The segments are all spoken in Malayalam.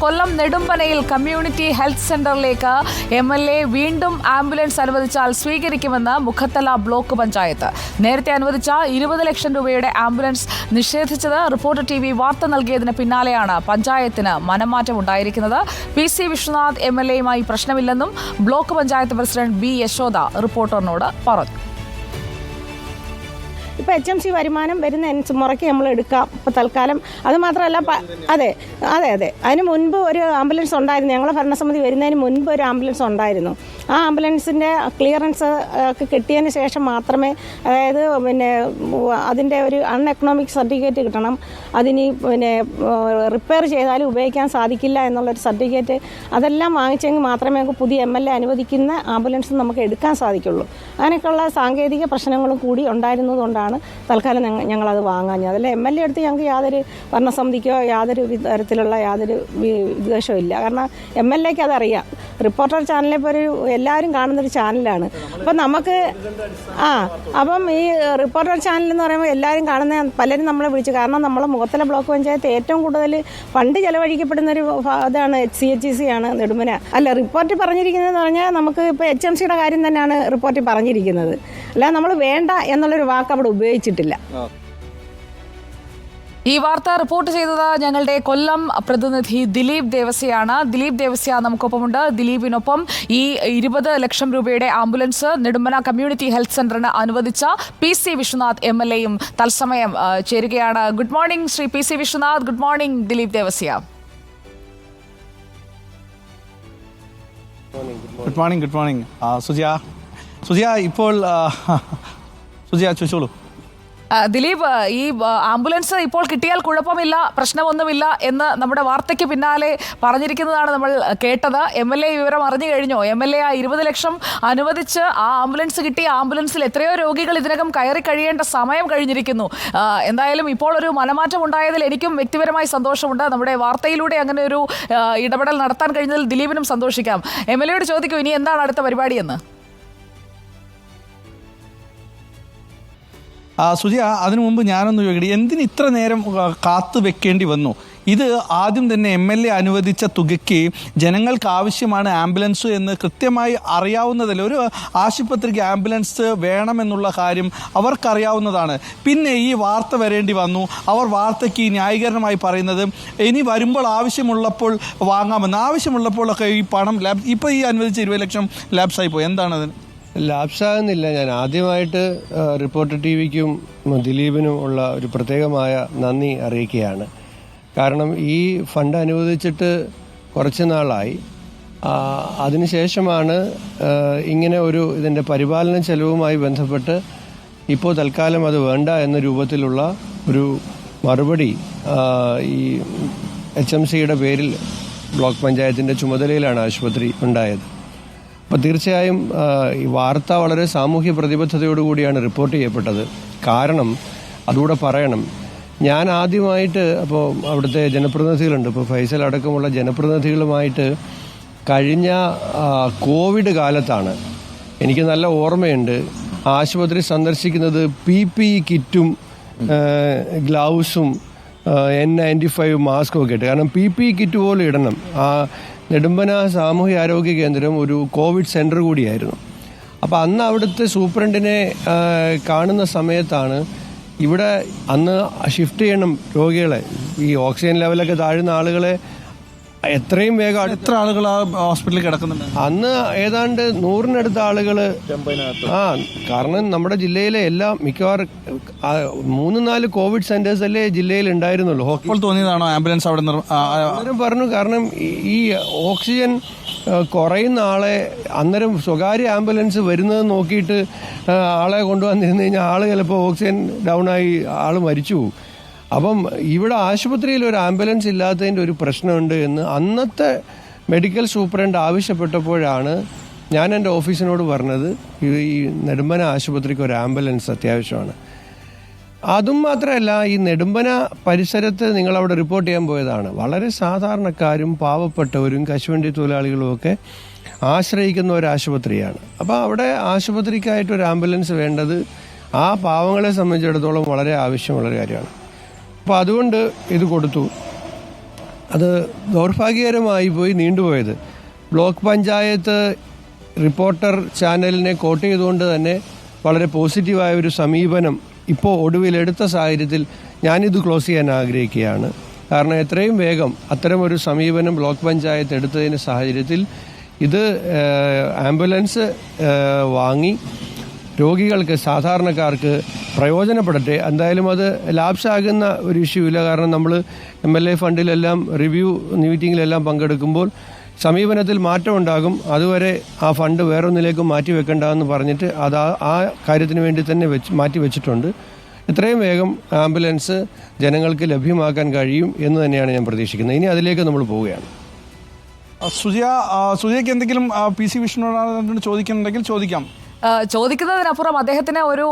കൊല്ലം നെടുമ്പനയിൽ കമ്മ്യൂണിറ്റി ഹെൽത്ത് സെന്ററിലേക്ക് എം എൽ എ വീണ്ടും ആംബുലൻസ് അനുവദിച്ചാൽ സ്വീകരിക്കുമെന്ന് മുഖത്തല ബ്ലോക്ക് പഞ്ചായത്ത്. നേരത്തെ അനുവദിച്ച ഇരുപത് ലക്ഷം രൂപയുടെ ആംബുലൻസ് നിഷേധിച്ചത് റിപ്പോർട്ടർ ടി വി വാർത്ത നൽകിയതിന് പിന്നാലെയാണ് പഞ്ചായത്തിന് മനമാറ്റം ഉണ്ടായിരിക്കുന്നത്. P C Vishwanath M L എയുമായി പ്രശ്നമില്ലെന്നും block panchayat president B Yashoda റിപ്പോർട്ടറിനോട് പറഞ്ഞു. ഇപ്പോൾ എച്ച് എം സി വരുമാനം വരുന്ന അനുസരിച്ച് മുറയ്ക്ക് നമ്മൾ എടുക്കാം ഇപ്പോൾ തൽക്കാലം. അത് മാത്രമല്ല അതെ അതെ അതെ. അതിന് മുൻപ് ഒരു ആംബുലൻസ് ഉണ്ടായിരുന്നു. ഞങ്ങളെ ഭരണസമിതി വരുന്നതിന് മുൻപ് ഒരു ആംബുലൻസ് ഉണ്ടായിരുന്നു. ആ ആംബുലൻസിന്റെ ക്ലിയറൻസ് ഒക്കെ കിട്ടിയതിന് ശേഷം മാത്രമേ അതായത് പിന്നെ അതിന്റെ ഒരു അൺ എക്കണോമിക് സർട്ടിഫിക്കറ്റ് കിട്ടണം. അതിനി പിന്നെ റിപ്പയർ ചെയ്താലും ഉപയോഗിക്കാൻ സാധിക്കില്ല എന്നുള്ളൊരു സർട്ടിഫിക്കറ്റ് അതെല്ലാം വാങ്ങിച്ചെങ്കിൽ മാത്രമേ നമുക്ക് പുതിയ എം എൽ എ അനുവദിക്കുന്ന ആംബുലൻസ് നമുക്ക് എടുക്കാൻ സാധിക്കുള്ളൂ. അങ്ങനെയൊക്കെയുള്ള സാങ്കേതിക പ്രശ്നങ്ങളും കൂടി ഉണ്ടായിരുന്നതുകൊണ്ടാണ് തൽക്കാലം ഞങ്ങൾ ഞങ്ങളത് വാങ്ങാഞ്ഞത് അതല്ല എം എൽ എ അടുത്ത് ഞങ്ങൾക്ക് യാതൊരു ഭരണസമിതിക്കോ യാതൊരു തരത്തിലുള്ള യാതൊരു വി- വിദ്വേഷവും ഇല്ല. കാരണം എം എൽ എക്ക് അതറിയാം. റിപ്പോർട്ടർ ചാനലിനെ പോലെ എല്ലാവരും കാണുന്നൊരു ചാനലാണ്. അപ്പം നമുക്ക് ആ അപ്പം ഈ റിപ്പോർട്ടർ ചാനൽ എന്ന് പറയുമ്പോൾ എല്ലാവരും കാണുന്ന പലരും നമ്മളെ വിളിച്ചു. കാരണം നമ്മളെ മുഖത്തല ബ്ലോക്ക് പഞ്ചായത്ത് ഏറ്റവും കൂടുതൽ ഫണ്ട് ചെലവഴിക്കപ്പെടുന്നൊരു ഇതാണ് എച്ച് സി എച്ച് സി ആണ് നെടുമന. അല്ല റിപ്പോർട്ട് പറഞ്ഞിരിക്കുന്നതെന്ന് പറഞ്ഞാൽ നമുക്ക് ഇപ്പോൾ എച്ച് എം സിയുടെ കാര്യം തന്നെയാണ് റിപ്പോർട്ടിൽ പറഞ്ഞിരിക്കുന്നത്. അല്ല നമ്മൾ വേണ്ട എന്നുള്ളൊരു വാക്ക് അവിടെ ഉപയോഗിച്ചിട്ടില്ല. ഈ വാർത്ത റിപ്പോർട്ട് ചെയ്തത് ഞങ്ങളുടെ കൊല്ലം പ്രതിനിധി ദിലീപ് ദേവസ്യയാണ്. ദിലീപ് ദേവസ്യ നമുക്കൊപ്പമുണ്ട്. ദിലീപിനൊപ്പം ഈ ഇരുപത് ലക്ഷം രൂപയുടെ ആംബുലൻസ് നെടുമ്പന കമ്മ്യൂണിറ്റി ഹെൽത്ത് സെന്ററിന് അനുവദിച്ച P C Vishwanath M L എയും തത്സമയം ചേരുകയാണ്. Good morning Shri P C Vishwanath. Good morning Dileep Devasya. Good morning good morning Sujiya Sujiya ഇപ്പോൾ സുജിയ ചോദിച്ചോളൂ. ദിലീപ് ഈ ആംബുലൻസ് ഇപ്പോൾ കിട്ടിയാൽ കുഴപ്പമില്ല പ്രശ്നമൊന്നുമില്ല എന്ന് നമ്മുടെ വാർത്തയ്ക്ക് പിന്നാലെ പറഞ്ഞിരിക്കുന്നതാണ് നമ്മൾ കേട്ടത്. എം എൽ എ വിവരം അറിഞ്ഞു കഴിഞ്ഞോ? എം എൽ എ ആ ഇരുപത് ലക്ഷം അനുവദിച്ച് ആ ആംബുലൻസ് കിട്ടിയ ആംബുലൻസിൽ എത്രയോ രോഗികൾ ഇതിനകം കയറി കഴിയേണ്ട സമയം കഴിഞ്ഞിരിക്കുന്നു. എന്തായാലും ഇപ്പോൾ ഒരു മനമാറ്റം ഉണ്ടായതിൽ എനിക്കും വ്യക്തിപരമായി സന്തോഷമുണ്ട്. നമ്മുടെ വാർത്തയിലൂടെ അങ്ങനെ ഒരു ഇടപെടൽ നടത്താൻ കഴിഞ്ഞതിൽ ദിലീപിനും സന്തോഷിക്കാം. എം എൽ എയോട് ചോദിക്കൂ ഇനി എന്താണ് അടുത്ത പരിപാടിയെന്ന് ആ, സുജിയ അതിനു മുമ്പ് ഞാനൊന്ന് ചോദിക്കട്ടെ. എന്തിന് ഇത്ര നേരം കാത്തു വെക്കേണ്ടി വന്നു? ഇത് ആദ്യം തന്നെ എം എൽ എ അനുവദിച്ച തുകയ്ക്ക് ജനങ്ങൾക്ക് ആവശ്യമാണ് ആംബുലൻസ് എന്ന് കൃത്യമായി അറിയാവുന്നതല്ല? ഒരു ആശുപത്രിക്ക് ആംബുലൻസ് വേണമെന്നുള്ള കാര്യം അവർക്കറിയാവുന്നതാണ്. പിന്നെ ഈ വാർത്ത വരേണ്ടി വന്നു. അവർ വാർത്തയ്ക്ക് ന്യായീകരണമായി പറയുന്നത് ഇനി വരുമ്പോൾ ആവശ്യമുള്ളപ്പോൾ വാങ്ങാമെന്ന്. ആവശ്യമുള്ളപ്പോഴൊക്കെ ഈ പണം ലാബ് ഇപ്പോൾ ഈ അനുവദിച്ച ഇരുപത് ലക്ഷം ലാബ്സായി പോയി എന്താണ് അതിന്? ലാപ്സാകുന്നില്ല. ഞാൻ ആദ്യമായിട്ട് റിപ്പോർട്ടർ ടി വിക്കും ദിലീപിനും ഉള്ള ഒരു പ്രത്യേകമായ നന്ദി അറിയിക്കുകയാണ്. കാരണം ഈ ഫണ്ട് അനുവദിച്ചിട്ട് കുറച്ച് നാളായി. അതിനുശേഷമാണ് ഇങ്ങനെ ഒരു ഇതിന്റെ പരിപാലന ചെലവുമായി ബന്ധപ്പെട്ട് ഇപ്പോൾ തൽക്കാലം അത് വേണ്ട എന്ന രൂപത്തിലുള്ള ഒരു മറുപടി ഈ എച്ച് എം സിയുടെ പേരിൽ ബ്ലോക്ക് പഞ്ചായത്തിന്റെ ചുമതലയിലാണ് ആശുപത്രി ഉണ്ടായത്. അപ്പോൾ തീർച്ചയായും ഈ വാർത്ത വളരെ സാമൂഹ്യ പ്രതിബദ്ധതയോടുകൂടിയാണ് റിപ്പോർട്ട് ചെയ്യപ്പെട്ടത്. കാരണം അതുകൂടെ പറയണം. ഞാൻ ആദ്യമായിട്ട് അപ്പോൾ അവിടുത്തെ ജനപ്രതിനിധികളുണ്ട്. ഇപ്പോൾ ഫൈസൽ അടക്കമുള്ള ജനപ്രതിനിധികളുമായിട്ട് കഴിഞ്ഞ കോവിഡ് കാലത്താണ് എനിക്ക് നല്ല ഓർമ്മയുണ്ട്. ആശുപത്രി സന്ദർശിക്കുന്നത് പി പി കിറ്റും ഗ്ലൗസും എൻ നയന്റി ഫൈവ് മാസ്കും ഒക്കെ ഇട്ട്. കാരണം പി പി കിറ്റ് പോലും ഇടണം. ആ നെടുമ്പന സാമൂഹ്യ ആരോഗ്യ കേന്ദ്രം ഒരു കോവിഡ് സെന്റർ കൂടിയായിരുന്നു. അപ്പോൾ അന്ന് അവിടുത്തെ സൂപ്രണ്ടിനെ കാണുന്ന സമയത്താണ് ഇവിടെ അന്ന് ഷിഫ്റ്റ് ചെയ്യണം രോഗികളെ ഈ ഓക്സിജൻ ലെവലൊക്കെ താഴുന്ന ആളുകളെ എത്രയും വേഗം എത്ര ആളുകൾ ആ ഹോസ്പിറ്റലിൽ കിടക്കുന്നുണ്ട്? അന്ന് ഏതാണ്ട് നൂറിനടുത്ത ആളുകൾ ആ കാരണം നമ്മുടെ ജില്ലയിലെ എല്ലാം മിക്കവാറും മൂന്ന് നാല് കോവിഡ് സെന്റേഴ്സ് അല്ലേ ജില്ലയിൽ ഉണ്ടായിരുന്നുള്ളൂ. ഹോസ്പിറ്റൽ ഇപ്പോൾ തോന്നിയതാണോ ആംബുലൻസ് അവിടെ അന്നേരം പറഞ്ഞു കാരണം ഈ- ഈ ഓക്സിജൻ കുറയുന്ന ആളെ അന്നേരം സ്വകാര്യ ആംബുലൻസ് വരുന്നത് നോക്കിയിട്ട് ആളെ കൊണ്ടുവന്നിരുന്നു കഴിഞ്ഞാൽ ആൾ ചിലപ്പോൾ ഓക്സിജൻ ഡൗൺ ആയി ആൾ മരിച്ചു പോകും അപ്പം ഇവിടെ ആശുപത്രിയിൽ ഒരു ആംബുലൻസ് ഇല്ലാത്തതിന്റെ ഒരു പ്രശ്നമുണ്ട് എന്ന് അന്നത്തെ മെഡിക്കൽ സൂപ്രണ്ട് ആവശ്യപ്പെട്ടപ്പോഴാണ് ഞാൻ എന്റെ ഓഫീസിനോട് പറഞ്ഞത് ഈ നെടുമ്പന ആശുപത്രിക്ക് ഒരു ആംബുലൻസ് അത്യാവശ്യമാണ്. അതും മാത്രമല്ല ഈ നെടുമ്പന പരിസരത്ത് നിങ്ങൾ അവിടെ റിപ്പോർട്ട് ചെയ്യാൻ പോയതാണ്. വളരെ സാധാരണക്കാരും പാവപ്പെട്ടവരും കശുവണ്ടി തൊഴിലാളികളും ഒക്കെ ആശ്രയിക്കുന്ന ഒരു ആശുപത്രിയാണ്. അപ്പോൾ അവിടെ ആശുപത്രിക്കായിട്ട് ഒരു ആംബുലൻസ് വേണ്ടത് ആ പാവങ്ങളെ സംബന്ധിച്ചിടത്തോളം വളരെ ആവശ്യമുള്ളൊരു കാര്യമാണ്. അപ്പോൾ അതുകൊണ്ട് ഇത് കൊടുത്തു. അത് ദൗർഭാഗ്യകരമായി പോയി നീണ്ടുപോയത്. ബ്ലോക്ക് പഞ്ചായത്ത് റിപ്പോർട്ടർ ചാനലിനെ കോട്ട് ചെയ്തുകൊണ്ട് തന്നെ വളരെ പോസിറ്റീവായ ഒരു സമീപനം ഇപ്പോൾ ഒടുവിലെടുത്ത സാഹചര്യത്തിൽ ഞാനിത് ക്ലോസ് ചെയ്യാൻ ആഗ്രഹിക്കുകയാണ്. കാരണം എത്രയും വേഗം അത്തരമൊരു സമീപനം ബ്ലോക്ക് പഞ്ചായത്ത് എടുത്തതിന് സാഹചര്യത്തിൽ ഇത് ആംബുലൻസ് വാങ്ങി രോഗികൾക്ക് സാധാരണക്കാർക്ക് പ്രയോജനപ്പെടട്ടെ. എന്തായാലും അത് ലാപ്സാകുന്ന ഒരു ഇഷ്യൂ ഇല്ല. കാരണം നമ്മൾ എം എൽ എ ഫണ്ടിലെല്ലാം റിവ്യൂ മീറ്റിങ്ങിലെല്ലാം പങ്കെടുക്കുമ്പോൾ സമീപനത്തിൽ മാറ്റമുണ്ടാകും അതുവരെ ആ ഫണ്ട് വേറൊന്നിലേക്ക് മാറ്റി വെക്കണ്ടെന്ന് പറഞ്ഞിട്ട് അത് ആ- കാര്യത്തിന് വേണ്ടി തന്നെ വെച്ച് മാറ്റി വെച്ചിട്ടുണ്ട്. എത്രയും വേഗം ആംബുലൻസ് ജനങ്ങൾക്ക് ലഭ്യമാക്കാൻ കഴിയും എന്ന് തന്നെയാണ് ഞാൻ പ്രതീക്ഷിക്കുന്നത്. ഇനി അതിലേക്ക് നമ്മൾ പോവുകയാണ്. സുജയ സുജയ്ക്ക് എന്തെങ്കിലും പി സി വിഷ്ണുവിനോട് ചോദിക്കുന്നുണ്ടെങ്കിൽ ചോദിക്കാം. ചോദിക്കുന്നതിനപ്പുറം അദ്ദേഹത്തിന് ഒരു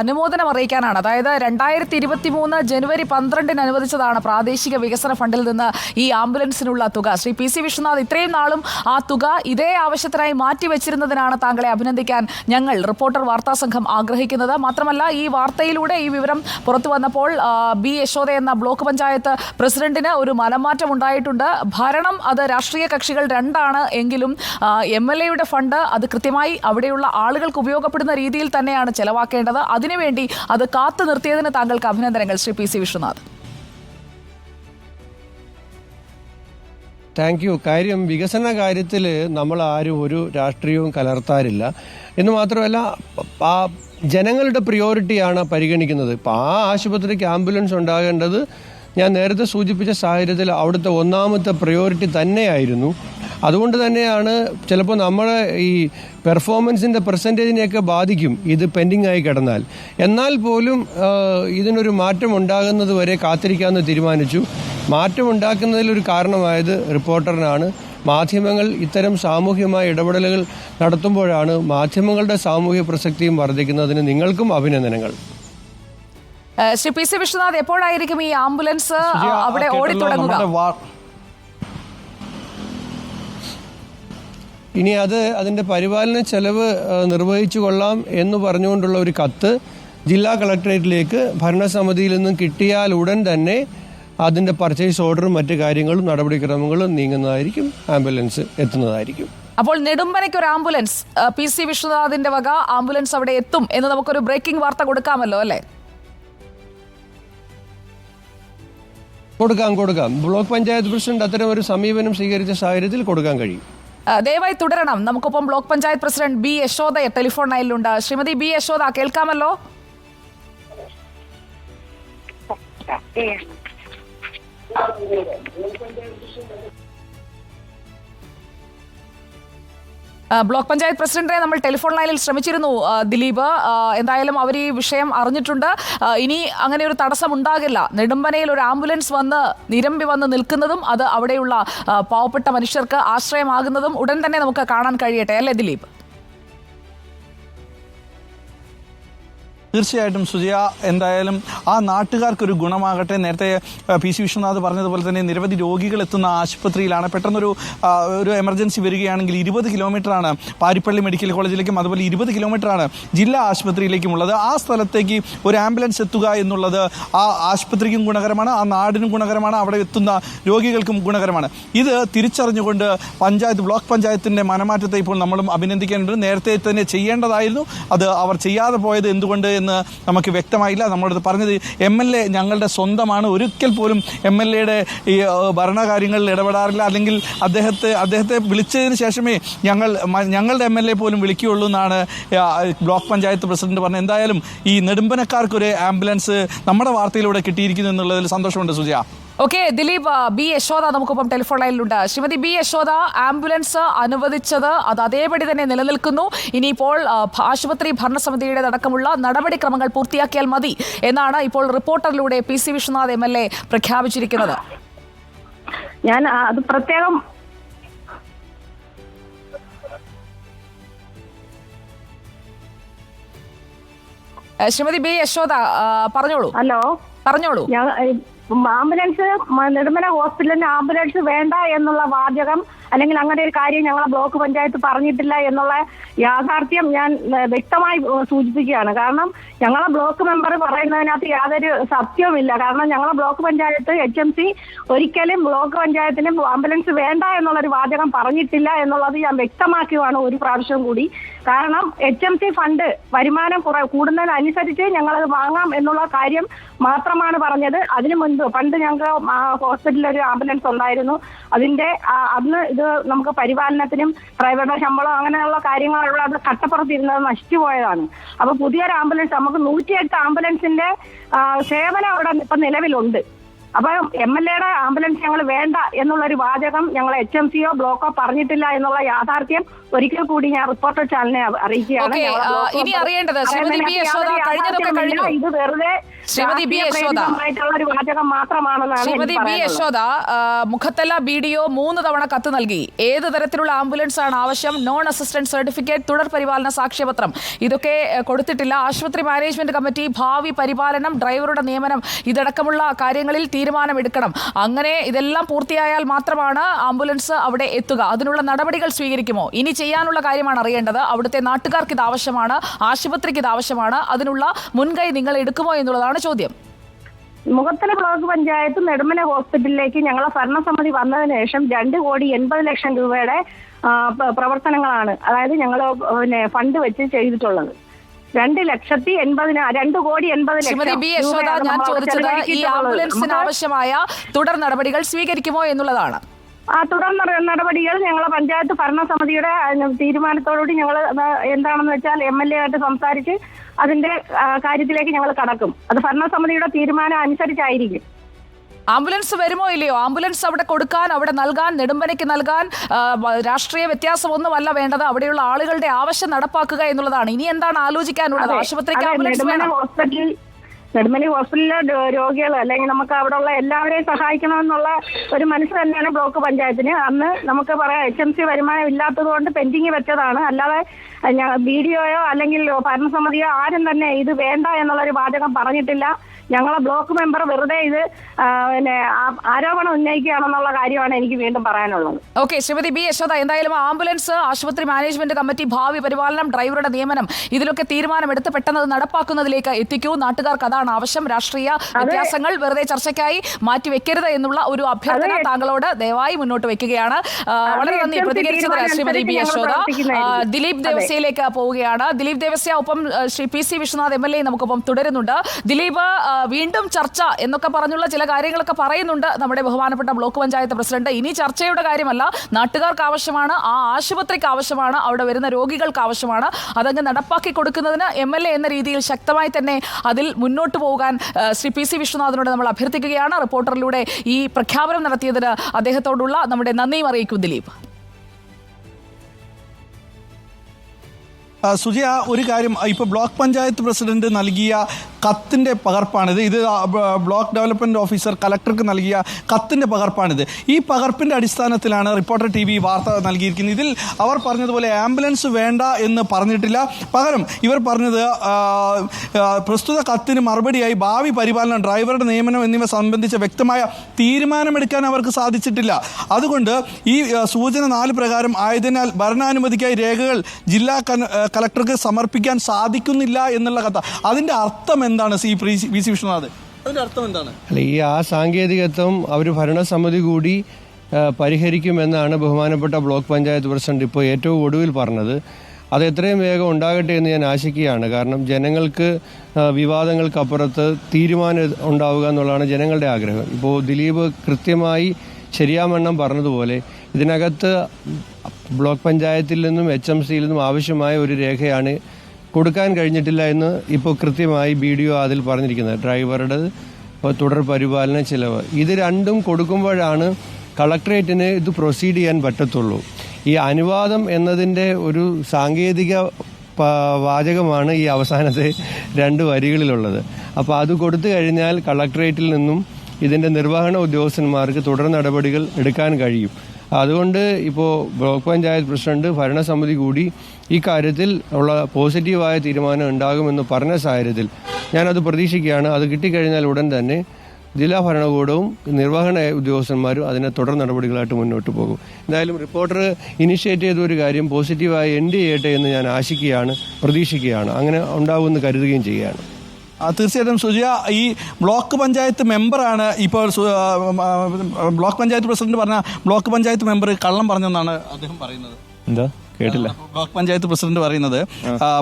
അനുമോദനം അറിയിക്കാനാണ്. അതായത് രണ്ടായിരത്തി ഇരുപത്തി മൂന്ന് ജനുവരി പന്ത്രണ്ടിന് അനുവദിച്ചതാണ് പ്രാദേശിക വികസന ഫണ്ടിൽ നിന്ന് ഈ ആംബുലൻസിനുള്ള തുക. ശ്രീ പി സി വിശ്വനാഥ് ഇത്രയും നാളും ആ തുക ഇതേ ആവശ്യത്തിനായി മാറ്റിവെച്ചിരുന്നതിനാണ് താങ്കളെ അഭിനന്ദിക്കാൻ ഞങ്ങൾ റിപ്പോർട്ടർ വാർത്താ സംഘം ആഗ്രഹിക്കുന്നത്. മാത്രമല്ല ഈ വാർത്തയിലൂടെ ഈ വിവരം പുറത്തു വന്നപ്പോൾ ബി യശോദ എന്ന ബ്ലോക്ക് പഞ്ചായത്ത് പ്രസിഡന്റിന് ഒരു മനംമാറ്റം ഉണ്ടായിട്ടുണ്ട്. ഭരണം അത് രാഷ്ട്രീയ കക്ഷികൾ രണ്ടാണ് എങ്കിലും എം എൽ എയുടെ ഫണ്ട് അത് കൃത്യമായി അവിടെയുള്ള ആളുകൾക്ക് ഉപയോഗപ്പെടുന്ന രീതിയിൽ തന്നെയാണ് ചെലവാക്കേണ്ടത്. അതിനുവേണ്ടി അത് കാത്തു നിർത്തിയതിന് താങ്കൾക്ക് അഭിനന്ദനങ്ങൾ Shri P C Vishwanath. Thank you. കാര്യം വികസന കാര്യത്തിൽ നമ്മൾ ആരും ഒരു രാഷ്ട്രീയവും കലർത്താറില്ല. എന്ന് മാത്രമല്ല ആ ജനങ്ങളുടെ പ്രിയോറിറ്റിയാണ് പരിഗണിക്കുന്നത്. ഇപ്പം ആ ആശുപത്രിക്ക് ആംബുലൻസ് ഉണ്ടാകേണ്ടത് ഞാൻ നേരത്തെ സൂചിപ്പിച്ച സാഹചര്യത്തിൽ അവിടുത്തെ ഒന്നാമത്തെ പ്രയോറിറ്റി തന്നെയായിരുന്നു. അതുകൊണ്ട് തന്നെയാണ് ചിലപ്പോൾ നമ്മളെ ഈ പെർഫോമൻസിന്റെ പെർസെന്റേജിനെയൊക്കെ ബാധിക്കും. ഇത് പെൻഡിങ് ആയി കിടന്നാൽ. എന്നാൽ പോലും ഇതിനൊരു മാറ്റം ഉണ്ടാകുന്നത് വരെ കാത്തിരിക്കാമെന്ന് തീരുമാനിച്ചു. മാറ്റമുണ്ടാക്കുന്നതിൽ ഒരു കാരണമായത് റിപ്പോർട്ടറിനാണ്. മാധ്യമങ്ങൾ ഇത്തരം സാമൂഹ്യമായ ഇടപെടലുകൾ നടത്തുമ്പോഴാണ് മാധ്യമങ്ങളുടെ സാമൂഹ്യ പ്രസക്തിയും വർദ്ധിക്കുന്നതിന് നിങ്ങൾക്കും അഭിനന്ദനങ്ങൾ. ശ്രീ പി സി വിശ്വനാഥ് എപ്പോഴായിരിക്കും ഈ ആംബുലൻസ് അവിടെ ഓടി ഓടിത്തുടങ്ങുക? ഇനി അത് അതിന്റെ പരിപാലന ചെലവ് നിർവഹിച്ചു കൊള്ളാം എന്ന് പറഞ്ഞുകൊണ്ടുള്ള ഒരു കത്ത് ജില്ലാ കളക്ടറേറ്റിലേക്ക് ഭരണസമിതിയിൽ നിന്നും കിട്ടിയാൽ ഉടൻ തന്നെ അതിന്റെ പർച്ചേസ് ഓർഡറും മറ്റു കാര്യങ്ങളും നടപടിക്രമങ്ങളും നീങ്ങുന്നതായിരിക്കും ആംബുലൻസ് എത്തുന്നതായിരിക്കും. അപ്പോൾ നെടുമ്പനയ്ക്ക് ഒരു ആംബുലൻസ് പി സി വിശ്വനാഥിന്റെ വക ആംബുലൻസ് അവിടെ എത്തും എന്ന് നമുക്കൊരു ബ്രേക്കിംഗ് വാർത്ത കൊടുക്കാമല്ലോ അല്ലേ? കൊടുക്കാം കൊടുക്കാം. ബ്ലോക്ക് പഞ്ചായത്ത് പ്രസിഡന്റ് അത്തരം ഒരു സമീപനം സ്വീകരിച്ച സാഹചര്യത്തിൽ കൊടുക്കാൻ കഴിയും. ദയവായി തുടരണം. നമുക്കൊപ്പം block panchayat president B Yashoda telephone ലൈനിലുണ്ട്. Shrimati B Yashoda കേൾക്കാമല്ലോ? ബ്ലോക്ക് പഞ്ചായത്ത് പ്രസിഡന്റിനെ നമ്മൾ ടെലിഫോൺ ലൈനിൽ ശ്രമിച്ചിരുന്നു ദിലീപ്. എന്തായാലും അവർ ഈ വിഷയം അറിഞ്ഞിട്ടുണ്ട്. ഇനി അങ്ങനെ ഒരു തടസ്സം ഉണ്ടാകില്ല. നെടുമ്പനയിൽ ഒരു ആംബുലൻസ് വന്ന് നിരമ്പി വന്ന് നിൽക്കുന്നതും അത് അവിടെയുള്ള പാവപ്പെട്ട മനുഷ്യർക്ക് ആശ്രയമാകുന്നതും ഉടൻ തന്നെ നമുക്ക് കാണാൻ കഴിയട്ടെ. അല്ലേ ദിലീപ്? തീർച്ചയായിട്ടും സുജയ എന്തായാലും ആ നാട്ടുകാർക്കൊരു ഗുണമാകട്ടെ. നേരത്തെ പി സി വിശ്വനാഥ് പറഞ്ഞതുപോലെ തന്നെ നിരവധി രോഗികൾ എത്തുന്ന ആശുപത്രിയിലാണ്. പെട്ടെന്നൊരു ഒരു എമർജൻസി വരികയാണെങ്കിൽ ഇരുപത് കിലോമീറ്ററാണ് പാരിപ്പള്ളി മെഡിക്കൽ കോളേജിലേക്കും അതുപോലെ ഇരുപത് കിലോമീറ്ററാണ് ജില്ലാ ആശുപത്രിയിലേക്കും ഉള്ളത്. ആ സ്ഥലത്തേക്ക് ഒരു ആംബുലൻസ് എത്തുക എന്നുള്ളത് ആ ആശുപത്രിക്കും ഗുണകരമാണ് ആ നാടിനും ഗുണകരമാണ് അവിടെ എത്തുന്ന രോഗികൾക്കും ഗുണകരമാണ്. ഇത് തിരിച്ചറിഞ്ഞുകൊണ്ട് പഞ്ചായത്ത് ബ്ലോക്ക് പഞ്ചായത്തിന്റെ മനമാറ്റത്തെ ഇപ്പോൾ നമ്മളും അഭിനന്ദിക്കേണ്ടത് നേരത്തെ തന്നെ ചെയ്യേണ്ടതായിരുന്നു. അത് അവർ ചെയ്യാതെ പോയത് എന്തുകൊണ്ട് എന്ന് നമുക്ക് വ്യക്തമായില്ല. നമ്മളടുത്ത് പറഞ്ഞത് എം എൽ എ ഞങ്ങളുടെ സ്വന്തമാണ്. ഒരിക്കൽ പോലും എം എൽ എയുടെ ഈ ഭരണകാര്യങ്ങളിൽ ഇടപെടാറില്ല. അല്ലെങ്കിൽ അദ്ദേഹത്തെ അദ്ദേഹത്തെ വിളിച്ചതിന് ശേഷമേ ഞങ്ങൾ ഞങ്ങളുടെ എം എൽ എ പോലും വിളിക്കുകയുള്ളൂ എന്നാണ് ബ്ലോക്ക് പഞ്ചായത്ത് പ്രസിഡന്റ് പറഞ്ഞത്. എന്തായാലും ഈ നെടുമ്പനക്കാർക്കൊരു ആംബുലൻസ് നമ്മുടെ വാർത്തയിലൂടെ കിട്ടിയിരിക്കുന്നു എന്നുള്ളതിൽ സന്തോഷമുണ്ട് സുജയ ഓക്കെ ദിലീപ് ബി യശോദ നമുക്കൊപ്പം ടെലിഫോൺ ലൈനിലുണ്ട് ശ്രീമതി ബി യശോദ ആംബുലൻസ് അനുവദിച്ചത് അത് അതേപടി തന്നെ നിലനിൽക്കുന്നു. ഇനിയിപ്പോൾ ആശുപത്രി ഭരണസമിതിയുടെ അടക്കമുള്ള നടപടിക്രമങ്ങൾ പൂർത്തിയാക്കിയാൽ മതി എന്നാണ് ഇപ്പോൾ റിപ്പോർട്ടറിലൂടെ P C Vishwanath M L A പ്രഖ്യാപിച്ചിരിക്കുന്നത്. ഞാൻ അത് പ്രത്യേകം ശ്രീമതി ബി യശോദ പറഞ്ഞോളൂ. ഹലോ? പറഞ്ഞോളൂ. ആംബുലൻസ് നെടുമല ഹോസ്പിറ്റലിന് ആംബുലൻസ് വേണ്ട എന്നുള്ള വാചകം അല്ലെങ്കിൽ അങ്ങനെ ഒരു കാര്യം ഞങ്ങളെ ബ്ലോക്ക് പഞ്ചായത്ത് പറഞ്ഞിട്ടില്ല എന്നുള്ള യാഥാർത്ഥ്യം ഞാൻ വ്യക്തമായി സൂചിപ്പിക്കുകയാണ്. കാരണം ഞങ്ങളെ ബ്ലോക്ക് മെമ്പർ പറയുന്നതിനകത്ത് യാതൊരു സത്യവുമില്ല. കാരണം ഞങ്ങളെ block panchayat H M C ഒരിക്കലും ബ്ലോക്ക് പഞ്ചായത്തിന് ആംബുലൻസ് വേണ്ട എന്നുള്ളൊരു വാചകം പറഞ്ഞിട്ടില്ല എന്നുള്ളത് ഞാൻ വ്യക്തമാക്കിയാണ് ഒരു പ്രാവശ്യം കൂടി. കാരണം എച്ച് എം സി ഫണ്ട് വരുമാനം കുറ കൂടുന്നതിനനുസരിച്ച് ഞങ്ങളത് വാങ്ങാം എന്നുള്ള കാര്യം മാത്രമാണ് പറഞ്ഞത്. അതിനു മുൻപ് പണ്ട് ഞങ്ങൾക്ക് ഹോസ്പിറ്റലിൽ ഒരു ആംബുലൻസ് ഉണ്ടായിരുന്നു. അതിന്റെ അന്ന് ഇത് നമുക്ക് പരിപാലനത്തിനും ഡ്രൈവറുടെ ശമ്പളം അങ്ങനെയുള്ള കാര്യങ്ങളുള്ള അത് കട്ടപ്പുറത്തിരുന്നത് നശിച്ചു പോയതാണ് അപ്പൊ പുതിയൊരു ആംബുലൻസ് നമുക്ക് നൂറ്റിയെട്ട് ആംബുലൻസിന്റെ സേവനം അവിടെ ഇപ്പൊ നിലവിലുണ്ട്. അപ്പൊ എം എൽ എയുടെ ആംബുലൻസ് ഞങ്ങൾ വേണ്ട എന്നുള്ളൊരു വാചകം ഞങ്ങൾ എച്ച് എം സിയോ ബ്ലോക്കോ പറഞ്ഞിട്ടില്ല എന്നുള്ള യാഥാർത്ഥ്യം ഒരിക്കൽ കൂടി ഞാൻ റിപ്പോർട്ടർ ചാനലിനെ അറിയിക്കുകയാണ്. ഇനി അറിയേണ്ടത്. ഇത് വെറുതെ ശ്രീമതി ബി. യശോദ. രാഷ്ട്രീയപ്രേരിതമായിട്ടുള്ള ഒരു വാചകം മാത്രമാണെന്നാണ് Shrimati B Yashoda Mukhathala B D O മൂന്ന് തവണ കത്ത് നൽകി. ഏത് തരത്തിലുള്ള ആംബുലൻസ് ആണ് ആവശ്യം? നോൺ അസിസ്റ്റന്റ് സർട്ടിഫിക്കറ്റ് തുടർ പരിപാലന സാക്ഷ്യപത്രം. ഇതൊക്കെ കൊടുത്തിട്ടില്ല. ആശുപത്രി മാനേജ്മെന്റ് കമ്മിറ്റി ഭാവി പരിപാലനം ഡ്രൈവറുടെ നിയമനം ഇതടക്കമുള്ള കാര്യങ്ങളിൽ തീരുമാനമെടുക്കണം. അങ്ങനെ ഇതെല്ലാം പൂർത്തിയായാൽ മാത്രമാണ് ആംബുലൻസ് അവിടെ എത്തുക. അതിനുള്ള നടപടികൾ സ്വീകരിക്കുമോ? ഇനി ചെയ്യാനുള്ള കാര്യമാണ് അറിയേണ്ടത്. അവിടുത്തെ നാട്ടുകാർക്ക് ഇത് ആവശ്യമാണ്. ആശുപത്രിക്ക് ഇത് ആവശ്യമാണ്. അതിനുള്ള മുൻകൈ നിങ്ങൾ എടുക്കുമോ എന്നുള്ളതാണ് ചോദ്യം. മുഖത്തല ബ്ലോക്ക് പഞ്ചായത്ത് നെടുമല ഹോസ്പിറ്റലിലേക്ക് ഞങ്ങളെ ഭരണസമിതി വന്നതിന് ശേഷം രണ്ട് കോടി എൺപത് ലക്ഷം രൂപയുടെ പ്രവർത്തനങ്ങളാണ് അതായത് ഞങ്ങൾ പിന്നെ ഫണ്ട് വെച്ച് ചെയ്തിട്ടുള്ളത്. രണ്ട് ലക്ഷത്തി എൺപതിന് രണ്ട് കോടി എൺപത് ശ്രീമതി ബി യശോദ ഞാൻ ചോദിച്ചത് ഈ ആംബുലൻസിന് ആവശ്യമായ തുടർ നടപടികൾ സ്വീകരിക്കുമോ എന്നുള്ളതാണ്. ആ തുടർ നടപടികൾ ഞങ്ങളെ പഞ്ചായത്ത് ഭരണസമിതിയുടെ തീരുമാനത്തോടുകൂടി ഞങ്ങൾ എന്താണെന്ന് വെച്ചാൽ എം എൽ എ ആയിട്ട് സംസാരിച്ച് അതിന്റെ കാര്യത്തിലേക്ക് ഞങ്ങൾ കടക്കും. അത് ഭരണസമിതിയുടെ തീരുമാനം അനുസരിച്ചായിരിക്കും. ആംബുലൻസ് വരുമോ ഇല്ലയോ? ആംബുലൻസ് അവിടെ കൊടുക്കാൻ അവിടെ നൽകാൻ നെടുമ്പനയ്ക്ക് നൽകാൻ രാഷ്ട്രീയ വ്യത്യാസമൊന്നുമല്ല വേണ്ടത്. അവിടെയുള്ള ആളുകളുടെ ആവശ്യം നടപ്പാക്കുക എന്നുള്ളതാണ്. ഇനി എന്താണ് ആലോചിക്കാനുള്ളത്? ആശുപത്രിക്ക് ആംബുലൻസ് വേണം. നെടുമലി ഹോസ്പിറ്റലിലെ രോഗികൾ അല്ലെങ്കിൽ നമുക്ക് അവിടെയുള്ള എല്ലാവരെയും സഹായിക്കണമെന്നുള്ള ഒരു മനസ്സ് തന്നെയാണ് ബ്ലോക്ക് പഞ്ചായത്തിന്. അന്ന് നമുക്ക് പറയാം എച്ച് എം സി വരുമാനം ഇല്ലാത്തത് കൊണ്ട് പെൻഡിങ് വെച്ചതാണ്. അല്ലാതെ ബി ഡി ഒയോ അല്ലെങ്കിൽ ഭരണസമിതിയോ ആരും തന്നെ ഇത് വേണ്ട എന്നുള്ളൊരു വാചകം പറഞ്ഞിട്ടില്ല. ഞങ്ങളെ ബ്ലോക്ക് മെമ്പർ വെറുതെ ഇത് പിന്നെ ആരോപണം ഉന്നയിക്കുകയാണെന്നുള്ള കാര്യമാണ് എനിക്ക് വീണ്ടും പറയാനുള്ളത്. ഓക്കെ ശ്രീമതി ബി യശോദ എന്തായാലും ആംബുലൻസ് ആശുപത്രി മാനേജ്മെന്റ് കമ്മിറ്റി ഭാവി പരിപാലനം ഡ്രൈവറുടെ നിയമനം ഇതിലൊക്കെ തീരുമാനമെടുത്ത് പെട്ടെന്ന് നടപ്പാക്കുന്നതിലേക്ക് എത്തിക്കൂ. നാട്ടുകാർക്ക് അതാണ് ആവശ്യം. രാഷ്ട്രീയ വ്യത്യാസങ്ങൾ വെറുതെ ചർച്ചയ്ക്കായി മാറ്റിവെക്കരുത് എന്നുള്ള ഒരു അഭ്യർത്ഥന താങ്കളോട് ദയവായി മുന്നോട്ട് വെക്കുകയാണ്. വളരെ നന്ദി പ്രതികരിച്ചത് ശ്രീമതി ബി യശോദ. ദിലീപ് ദേവസ്യയിലേക്ക് പോവുകയാണ്. ദിലീപ് ദേവസ്യ ഒപ്പം Shri P C Vishwanath M L A നമുക്കൊപ്പം തുടരുന്നുണ്ട്. ദിലീപ് വീണ്ടും ചർച്ച എന്നൊക്കെ പറഞ്ഞുള്ള ചില കാര്യങ്ങളൊക്കെ പറയുന്നുണ്ട് നമ്മുടെ ബഹുമാനപ്പെട്ട ബ്ലോക്ക് പഞ്ചായത്ത് പ്രസിഡന്റ്. ഇനി ചർച്ചയുടെ കാര്യമല്ല നാട്ടുകാർക്ക് ആവശ്യമാണ് ആ ആശുപത്രിക്ക് ആവശ്യമാണ് അവിടെ വരുന്ന രോഗികൾക്ക് ആവശ്യമാണ്. അതങ്ങ് നടപ്പാക്കി കൊടുക്കുന്നതിന് എം എൽ എ എന്ന രീതിയിൽ ശക്തമായി തന്നെ അതിൽ മുന്നോട്ട് പോകാൻ ശ്രീ പി സി നമ്മൾ അഭ്യർത്ഥിക്കുകയാണ്. റിപ്പോർട്ടറിലൂടെ ഈ പ്രഖ്യാപനം നടത്തിയതിന് അദ്ദേഹത്തോടുള്ള നമ്മുടെ നന്ദിയും അറിയിക്കും ദിലീപ്. സുജയ ഒരു കാര്യം ഇപ്പോൾ ബ്ലോക്ക് പഞ്ചായത്ത് പ്രസിഡന്റ് നൽകിയ കത്തിന്റെ പകർപ്പാണിത്. ഇത് ബ്ലോക്ക് ഡെവലപ്മെന്റ് ഓഫീസർ കലക്ടർക്ക് നൽകിയ കത്തിന്റെ പകർപ്പാണിത്. ഈ പകർപ്പിന്റെ അടിസ്ഥാനത്തിലാണ് റിപ്പോർട്ടർ ടി വി വാർത്ത നൽകിയിരിക്കുന്നത്. ഇതിൽ അവർ പറഞ്ഞതുപോലെ ആംബുലൻസ് വേണ്ട എന്ന് പറഞ്ഞിട്ടില്ല. പകരം ഇവർ പറഞ്ഞത് പ്രസ്തുത കത്തിന് മറുപടിയായി ഭാവി പരിപാലനം ഡ്രൈവറുടെ നിയമനം എന്നിവ സംബന്ധിച്ച വ്യക്തമായ തീരുമാനമെടുക്കാൻ അവർക്ക് സാധിച്ചിട്ടില്ല. അതുകൊണ്ട് ഈ സൂചന നാല് പ്രകാരം ആയതിനാൽ ഭരണാനുമതിക്കായി രേഖകൾ ജില്ലാ കലക്ടർക്ക് സമർപ്പിക്കാൻ സാധിക്കുന്നില്ല എന്നുള്ള കഥ. അതിന്റെ അർത്ഥം എന്താണ് സി വി സി വിശ്വനാഥ് അതിന്റെ അർത്ഥം എന്താണ്? അല്ല ഈ ആ സാങ്കേതികത്വം അവർ ഭരണസമിതി കൂടി പരിഹരിക്കുമെന്നാണ് ബഹുമാനപ്പെട്ട ബ്ലോക്ക് പഞ്ചായത്ത് പ്രസിഡന്റ് ഇപ്പോൾ ഏറ്റവും ഒടുവിൽ പറഞ്ഞത്. അത് എത്രയും വേഗം ഉണ്ടാകട്ടെ എന്ന് ഞാൻ ആശിക്കുകയാണ്. കാരണം ജനങ്ങൾക്ക് വിവാദങ്ങൾക്കപ്പുറത്ത് തീരുമാനം ഉണ്ടാവുക എന്നുള്ളതാണ് ജനങ്ങളുടെ ആഗ്രഹം. ഇപ്പോൾ ദിലീപ് കൃത്യമായി ശരിയാമണ്ണം പറഞ്ഞതുപോലെ ഇതിനകത്ത് ബ്ലോക്ക് പഞ്ചായത്തിൽ നിന്നും എച്ച് എം സിയിൽ നിന്നും ആവശ്യമായ ഒരു രേഖയാണ് കൊടുക്കാൻ കഴിഞ്ഞിട്ടില്ല എന്ന് ഇപ്പോൾ കൃത്യമായി ബി ഡി ഒ അതിൽ പറഞ്ഞിരിക്കുന്നത്. ഡ്രൈവറുടെ തുടർ പരിപാലന ചിലവ്. ഇത് രണ്ടും കൊടുക്കുമ്പോഴാണ് കളക്ട്രേറ്റിന് ഇത് പ്രൊസീഡ് ചെയ്യാൻ പറ്റത്തുള്ളൂ. ഈ അനുവാദം എന്നതിന്റെ ഒരു സാങ്കേതിക വാചകമാണ് ഈ അവസാനത്തെ രണ്ട് വരികളിലുള്ളത്. അപ്പോൾ അത് കൊടുത്തു കഴിഞ്ഞാൽ കളക്ട്രേറ്റിൽ നിന്നും ഇതിന്റെ നിർവഹണ ഉദ്യോഗസ്ഥന്മാർക്ക് തുടർ നടപടികൾ എടുക്കാൻ കഴിയും. അതുകൊണ്ട് ഇപ്പോൾ ബ്ലോക്ക് പഞ്ചായത്ത് പ്രസിഡന്റ് ഭരണസമിതി കൂടി ഈ കാര്യത്തിൽ ഉള്ള പോസിറ്റീവായ തീരുമാനം ഉണ്ടാകുമെന്ന് പറഞ്ഞ സാഹചര്യത്തിൽ ഞാനത് പ്രതീക്ഷിക്കുകയാണ്. അത് കിട്ടിക്കഴിഞ്ഞാൽ ഉടൻ തന്നെ ജില്ലാ ഭരണകൂടവും നിർവഹണ ഉദ്യോഗസ്ഥന്മാരും അതിനെ തുടർ നടപടികളായിട്ട് മുന്നോട്ട് പോകും. എന്തായാലും റിപ്പോർട്ടർ ഇനിഷ്യേറ്റ് ചെയ്ത ഒരു കാര്യം പോസിറ്റീവായി എൻഡ് ചെയ്യട്ടെ എന്ന് ഞാൻ ആശിക്കുകയാണ് പ്രതീക്ഷിക്കുകയാണ്. അങ്ങനെ ഉണ്ടാകുമെന്ന് കരുതുകയും ചെയ്യുകയാണ്. തീർച്ചയായിട്ടും സുജയ ഈ ബ്ലോക്ക് പഞ്ചായത്ത് മെമ്പറാണ് ഇപ്പോൾ ബ്ലോക്ക് പഞ്ചായത്ത് പ്രസിഡന്റ് പറഞ്ഞ ബ്ലോക്ക് പഞ്ചായത്ത് മെമ്പർ കള്ളം പറഞ്ഞെന്നാണ് അദ്ദേഹം പറയുന്നത്. എന്താ? കേട്ടില്ല. ബ്ലോക്ക് പഞ്ചായത്ത് പ്രസിഡന്റ് പറയുന്നത്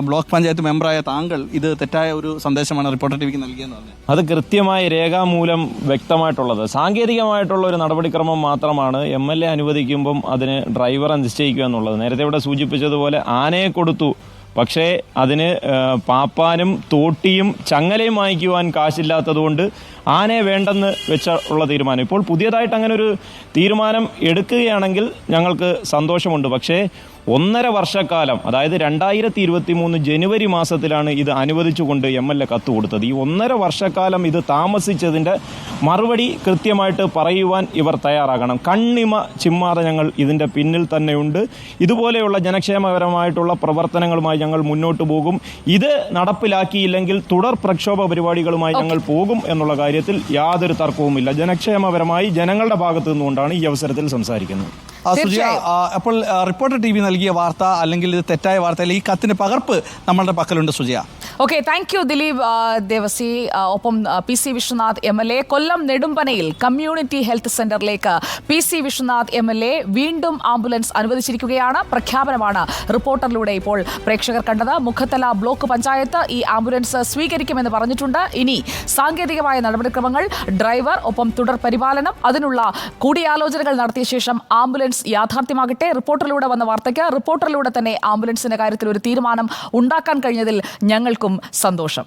ബ്ലോക്ക് പഞ്ചായത്ത് മെമ്പറായ താങ്കൾ ഇത് തെറ്റായ ഒരു സന്ദേശമാണ് റിപ്പോർട്ടർ ടിവിക്ക് നൽകിയെന്ന് പറഞ്ഞു. അത് കൃത്യമായി രേഖാമൂലം വ്യക്തമായിട്ടുള്ളത്. സാങ്കേതികമായിട്ടുള്ള ഒരു നടപടിക്രമം മാത്രമാണ് എം എൽ എ അനുവദിക്കുമ്പം അതിന് ഡ്രൈവറെ നിശ്ചയിക്കുക എന്നുള്ളത്. നേരത്തെ ഇവിടെ സൂചിപ്പിച്ചതുപോലെ ആനയെ കൊടുത്തു പക്ഷേ അതിന് പാപ്പാനും തോട്ടിയും ചങ്ങലയും വാങ്ങിക്കുവാൻ കാശില്ലാത്തതുകൊണ്ട് ആനയെ വേണ്ടെന്ന് വെച്ച ഉള്ള തീരുമാനം. ഇപ്പോൾ പുതിയതായിട്ട് അങ്ങനെ ഒരു തീരുമാനം എടുക്കുകയാണെങ്കിൽ ഞങ്ങൾക്ക് സന്തോഷമുണ്ട്. പക്ഷേ ഒന്നര വർഷക്കാലം അതായത് രണ്ടായിരത്തി ഇരുപത്തി മൂന്ന് ജനുവരി മാസത്തിലാണ് ഇത് അനുവദിച്ചുകൊണ്ട് എം എൽ എ കത്ത് കൊടുത്തത്. ഈ ഒന്നര വർഷക്കാലം ഇത് താമസിച്ചതിന്റെ മറുപടി കൃത്യമായിട്ട് പറയുവാൻ ഇവർ തയ്യാറാകണം. കണ്ണിമ ചിമ്മാതെ ഞങ്ങൾ ഇതിന്റെ പിന്നിൽ തന്നെയുണ്ട്. ഇതുപോലെയുള്ള ജനക്ഷേമകരമായിട്ടുള്ള പ്രവർത്തനങ്ങളുമായി ഞങ്ങൾ മുന്നോട്ട് പോകും. ഇത് നടപ്പിലാക്കിയില്ലെങ്കിൽ തുടർ പ്രക്ഷോഭ പരിപാടികളുമായി ഞങ്ങൾ പോകും എന്നുള്ള കാര്യത്തിൽ യാതൊരു തർക്കവുമില്ല. ജനക്ഷേമപരമായി ജനങ്ങളുടെ ഭാഗത്തു നിന്നുകൊണ്ടാണ് ഈ അവസരത്തിൽ സംസാരിക്കുന്നത്. സുജയ. അപ്പോൾ റിപ്പോർട്ടർ ടി വി നൽകിയ വാർത്ത അല്ലെങ്കിൽ ഇത് തെറ്റായ വാർത്ത അല്ലെങ്കിൽ ഈ കത്തിന്റെ പകർപ്പ് നമ്മളുടെ പക്കലുണ്ട് Sujiya. Okay thank you Dileep Devasi ഒപ്പം P C Vishwanath M L A. Kollam നെടുമ്പനയിൽ community health സെന്ററിലേക്ക് P C Vishwanath M L A വീണ്ടും ആംബുലൻസ് അനുവദിച്ചിരിക്കുകയാണ്. പ്രഖ്യാപനമാണ് റിപ്പോർട്ടറിലൂടെ ഇപ്പോൾ പ്രേക്ഷകർ കണ്ടത്. മുഖത്തല ബ്ലോക്ക് പഞ്ചായത്ത് ഈ ആംബുലൻസ് സ്വീകരിക്കുമെന്ന് പറഞ്ഞിട്ടുണ്ട്. ഇനി സാങ്കേതികമായ നടപടിക്രമങ്ങൾ ഡ്രൈവർ ഒപ്പം തുടർ പരിപാലനം അതിനുള്ള കൂടിയാലോചനകൾ നടത്തിയ ശേഷം ആംബുലൻസ് യാഥാർത്ഥ്യമാകട്ടെ. റിപ്പോർട്ടറിലൂടെ വന്ന വാർത്തയ്ക്ക് റിപ്പോർട്ടറിലൂടെ തന്നെ ആംബുലൻസിന്റെ കാര്യത്തിൽ ഒരു തീരുമാനം ഉണ്ടാക്കാൻ കഴിഞ്ഞതിൽ ഞങ്ങൾക്കും സന്തോഷം.